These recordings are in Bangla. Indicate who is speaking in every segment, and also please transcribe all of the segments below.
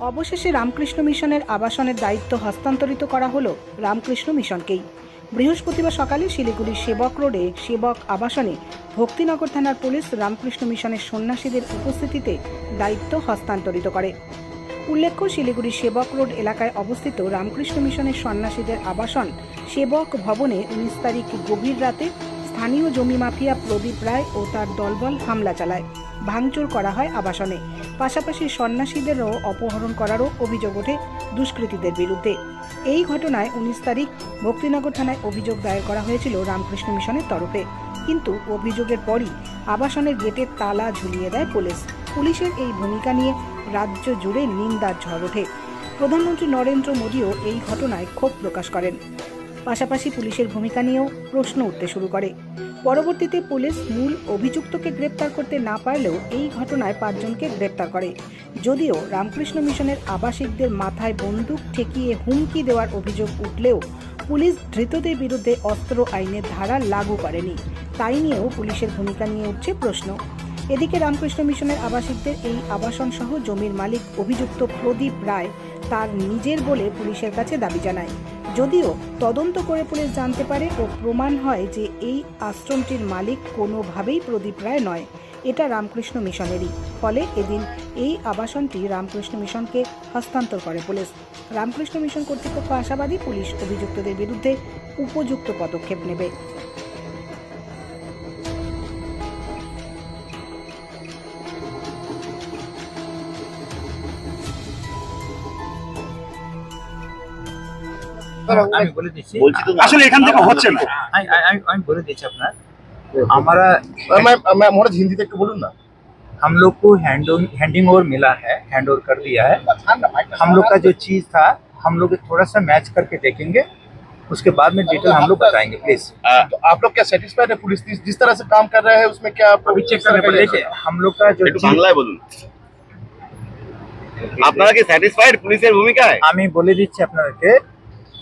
Speaker 1: অবশেষে রামকৃষ্ণ মিশনের আবাসনের দায়িত্ব হস্তান্তরিত করা হলো রামকৃষ্ণ মিশনকেই। বৃহস্পতিবার সকালে শিলিগুড়ির সেবক রোডে সেবক আবাসনে ভক্তিনগর থানার পুলিশ রামকৃষ্ণ মিশনের সন্ন্যাসীদের উপস্থিতিতে দায়িত্ব হস্তান্তরিত করে। উল্লেখ্য শিলিগুড়ি সেবক রোড এলাকায় অবস্থিত রামকৃষ্ণ মিশনের সন্ন্যাসীদের আবাসন সেবক ভবনে উনিশ তারিখ গভীর রাতে স্থানীয় জমি মাফিয়া প্রদীপ রায় ও তার দলবল হামলা চালায়। ভাঙচুর করা হয় আবাসনে। পাশাপাশি সন্ন্যাসীদেরও অপহরণ করারও অভিযোগ ওঠে দুষ্কৃতীদের বিরুদ্ধে। এই ঘটনায় উনিশ তারিখ ভক্তিনগর থানায় অভিযোগ দায়ের করা হয়েছিল রামকৃষ্ণ মিশনের তরফে। কিন্তু অভিযোগের পরই আবাসনের গেটের তালা ঝুলিয়ে দেয় পুলিশ। পুলিশের এই ভূমিকা নিয়ে রাজ্য জুড়ে নিন্দার ঝড় ওঠে। প্রধানমন্ত্রী নরেন্দ্র মোদীও এই ঘটনায় ক্ষোভ প্রকাশ করেন। পাশাপাশি পুলিশের ভূমিকা নিয়েও প্রশ্ন উঠতে শুরু করে। পরবর্তীতে পুলিশ মূল অভিযুক্তকে গ্রেপ্তার করতে না পারলেও এই ঘটনায় পাঁচজনকে গ্রেপ্তার করে। যদিও রামকৃষ্ণ মিশনের আবাসিকদের মাথায় বন্দুক ঠেকিয়ে হুমকি দেওয়ার অভিযোগ উঠলেও পুলিশ ধৃতদের বিরুদ্ধে অস্ত্র আইনের ধারা লাগু করেনি। তাই নিয়েও পুলিশের ভূমিকা নিয়ে উঠছে প্রশ্ন। এদিকে রামকৃষ্ণ মিশনের আবাসিকদের এই আবাসন সহ জমির মালিক অভিযুক্ত প্রদীপ রায় তার নিজের বলে পুলিশের কাছে দাবি জানায়। যদিও তদন্ত করে পুলিশ জানতে পারে ও প্রমাণ হয় যে এই আশ্রমটির মালিক কোনোভাবেই প্রদীপ রায় নয়। এটা রামকৃষ্ণ মিশনেরই। ফলে এদিন এই আবাসনটি রামকৃষ্ণ মিশনকে হস্তান্তর করে পুলিশ। রামকৃষ্ণ মিশন কর্তৃপক্ষ আশাবাদী পুলিশ অভিযুক্তদের বিরুদ্ধে উপযুক্ত পদক্ষেপ নেবে।
Speaker 2: আমি বলে দিচ্ছি
Speaker 3: বলছি তো
Speaker 4: আসলে এখান থেকে হচ্ছে না
Speaker 2: আমি আমি- আমি বলে দিচ্ছি আপনার हमारा
Speaker 4: मैं मैं मोहरज हिंदी तक बोलूँ ना
Speaker 2: हम लोग को हैंड हैंडिंग ओवर मिला है हैंड ओवर कर दिया है हम लोग का जो चीज था हम लोग थोड़ा सा मैच करके देखेंगे उसके बाद में डिटेल हम लोग बताएंगे प्लीज
Speaker 4: तो आप लोग क्या सेटिस्फाइड है पुलिस जिस, जिस तरह से काम कर रहे हैं उसमें क्या
Speaker 2: अभी चेक करने पर देखिए हम लोग का जो
Speaker 3: একটু
Speaker 2: चीज
Speaker 3: বাংলায় বলুন আপনারা কি স্যাটিসফাইড পুলিশের ভূমিকায়
Speaker 2: আমি বলে দিচ্ছি আপনাদেরকে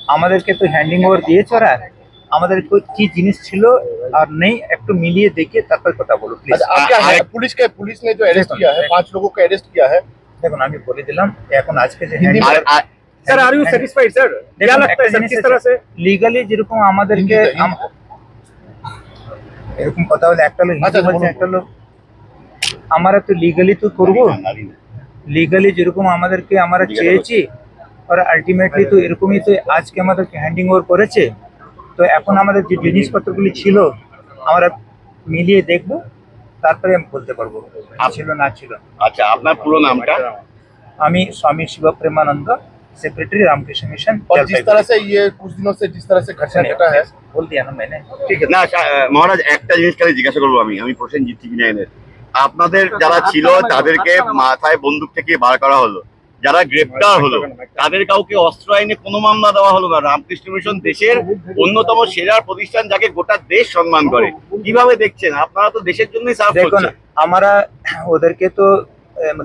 Speaker 2: আমাদেরকে তো হ্যান্ডিং ওভার দিয়েছে ওরা আমাদের কো- কি জিনিস ছিল আর নেই একটু মিলিয়ে দেখে তারপর কথা বলো প্লিজ
Speaker 4: अच्छा आप क्या है पुलिस के पुलिस ने जो अरेस्ट किया है पांच लोगों को अरेस्ट किया है
Speaker 2: দেখুন আমি বলে দিলাম এখন আজকে যে
Speaker 4: হিন্দি
Speaker 3: আর আর-
Speaker 4: sir are you satisfied sir क्या लगता है सर किस तरह से
Speaker 2: লিগালি যেরকম আমাদেরকে
Speaker 4: হিন্দিতে,
Speaker 2: আম- এরকম কথা বলে একটা লোক
Speaker 4: আচ্ছা,
Speaker 2: হিন্দি বলছে
Speaker 4: বলুন।
Speaker 2: একটা লোক আমরা তো লিগালি তো করবো
Speaker 3: বাঙালি না।
Speaker 2: লিগালি যেরকম আমাদেরকে আমরা
Speaker 3: Legal
Speaker 2: চেয়েছি আর আলটিমেটলি তো এরকমই তো আজকে আমাদেরকে হ্যান্ডিং ওভার করেছে তো এখন আমাদের যে জিনিসপত্রগুলি ছিল আমরা মিলিয়ে দেখব তারপরে আমি বলতে পারবো ছিল না ছিল
Speaker 3: আচ্ছা আপনার পুরো নামটা
Speaker 2: আমি স্বামী শিব প্রেমানন্দ সেক্রেটারি রামকৃষ্ণ মিশন
Speaker 4: और जिस तरह से ये कुछ दिनों से जिस तरह से घटना घटा है
Speaker 2: बोल दिया ना मैंने
Speaker 4: ठीक है
Speaker 3: না সা- আহ, মহারাজ একটা জিনিস খালি জিজ্ঞাসা করবো আমি আমি প্রসেনজিৎ টিভি নাইনের আপনাদের যারা ছিল তাদেরকে মাথায় বন্দুক থেকে বার করা হলো যারা গ্রেপ্তার হলো তাদের কাউকে অস্ত্র আইনে কোনো মামলা দেওয়া হলো না। রামকৃষ্ণ মিশন দেশের অন্যতম সেরা প্রতিষ্ঠান যাকে গোটা দেশ সম্মান করে। কীভাবে দেখছেন? আপনারা তো দেশের জন্যই সার্ভ
Speaker 2: দেখুন
Speaker 3: করছেন।
Speaker 2: আমরা ওদেরকে তো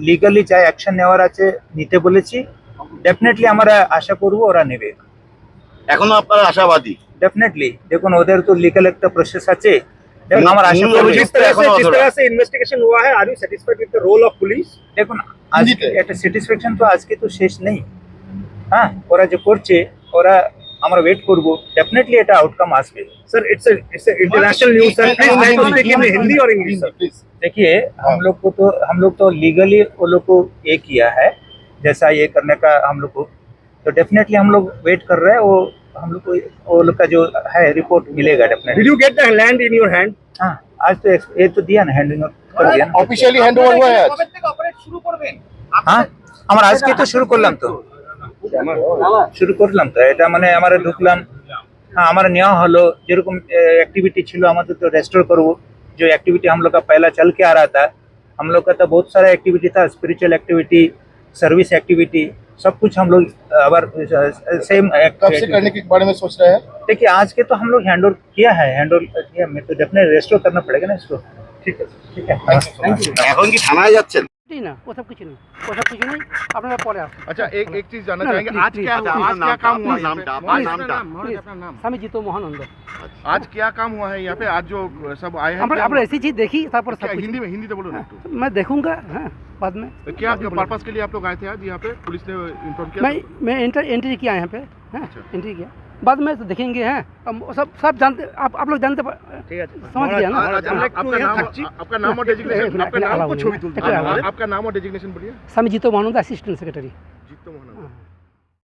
Speaker 2: লিগালি যা অ্যাকশন নেওয়ার আছে নিতে বলেছি। ডেফিনেটলি আমরা আশা করব ওরা নেবে।
Speaker 3: এখনও আপনারা আশাবাদী?
Speaker 2: ডেফিনেটলি দেখুন ওদের তো লিগাল একটা প্রসেস আছে। আমার আশা
Speaker 3: মূল
Speaker 2: করব
Speaker 3: অভিযোগ
Speaker 4: जिस तरह से
Speaker 3: এখনো
Speaker 4: जिस
Speaker 3: অধরা।
Speaker 4: तरह से इन्वेस्टिगेशन हुआ है are you satisfied with the role of police
Speaker 2: দেখুন আজকে একটা স্যাটিসফ্যাকশন তো আজকে তো শেষ নেই হ্যাঁ ওরা যে করছে ওরা আমরা ওয়েট করব ডেফিনেটলি এটা আউটকাম আসবে
Speaker 4: sir it's it's international news sir please try to speak in Hindi और इंग्लिश सर प्लीज
Speaker 2: देखिए हम लोग को तो हम लोग तो लीगली वो लोग को ये किया है जैसा ये करने का हम लोग को तो डेफिनेटली हम लोग वेट कर रहे हैं वो हम लोग को वो लोग का जो है रिपोर्ट मिलेगा definitely
Speaker 4: did you get the land in your hand
Speaker 2: আজ তো এ তো দিয়ে না করে দিয়ে অফিশিয়ালি হ্যান্ড হয়ে আজ
Speaker 4: কবে থেকে অপারেট শুরু করবেন?
Speaker 2: হ্যাঁ? আজকে তো শুরু করলাম তো। শুরু করলাম তো এটা মানে আমার ঢুকলাম। হ্যাঁ আমার নেওয়া হলো। যেরকম অ্যাক্টিভিটি ছিল আমাদের তো রেস্টোর করব। যে অ্যাক্টিভিটি আমলোক পহলা চল কে আ রা থা আমলোক বহুত সারা অ্যাক্টিভিটি থা স্পিরিচুয়াল অ্যাক্টিভিটি সার্ভিস অ্যাক্টিভিটি सब कुछ हम लोग अगर सेम
Speaker 4: कब से करने के बारे में सोच रहे हैं?
Speaker 2: देखिए आज के तो हम लोग हैंडल किया है हैंडल किया है तो डेफिनेट रेस्टोर करना पड़ेगा ना इसको।
Speaker 4: ठीक है
Speaker 2: ठीक
Speaker 5: वो सब कुछ नहीं वो सब कुछ नहीं अपने
Speaker 6: अच्छा एक एक चीज़ जानना चाहेंगे आज क्या काम हुआ?
Speaker 3: नाम
Speaker 6: आज क्या काम हुआ है यहाँ पे? आज जो सब आए हैं
Speaker 5: ऐसी चीज़ देखी
Speaker 6: हिंदी में हिंदी तो बोलो ना।
Speaker 5: मैं देखूँगा हाँ। बाद में।
Speaker 6: तो क्या पर्पस के लिए आप लोग आए थे आज यहाँ पे? पुलिस ने इन्फॉर्म किया
Speaker 5: मैं मैं एंटर एंट्री किया यहाँ पे हैं?
Speaker 6: अच्छा।
Speaker 5: एंट्री किया। बाद में तो देखेंगे हैं? सब सब जानते आप आप लोग जानते समझ गया ना?
Speaker 6: तो आपका नाम और डेजिग्नेशन
Speaker 5: तो
Speaker 6: आपका नाम और डेजिग्नेशन बोलिए।
Speaker 5: समी जीतो मानंद असिस्टेंट सेक्रेटरी
Speaker 6: जीतो मानंद हाँ।